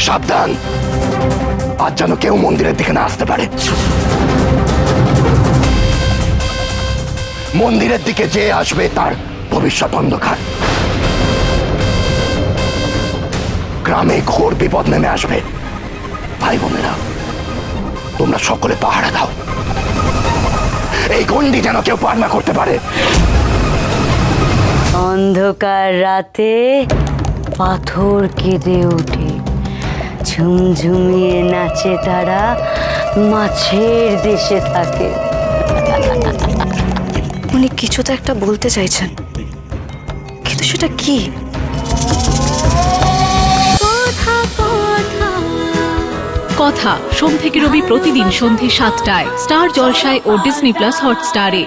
সাবধান। আজ যেন কেউ মন্দিরের দিকে না আসতে পারে। মন্দিরের দিকে যে আসবে, তার ভবিষ্যৎ অন্ধকার। গ্রামে ঘোর বিপদ নেমে আসবে। ভাই বোনেরা, তোমরা সকলে পাহারা দাও। এই গন্ডি যেন কেউ পার না করতে পারে। অন্ধকার রাতে পাথর কেঁদে ওঠে। ঝুমঝুমিয়ে নাচে তারা মাছের দেশে থাকে। উনি কিছু তো একটা বলতে চাইছেন। কিন্তু সেটা কি? কথা সোম থেকে রবি প্রতিদিন সন্ধে সাতটায় স্টার জলসায় ও ডিসনি প্লাস হটস্টারে।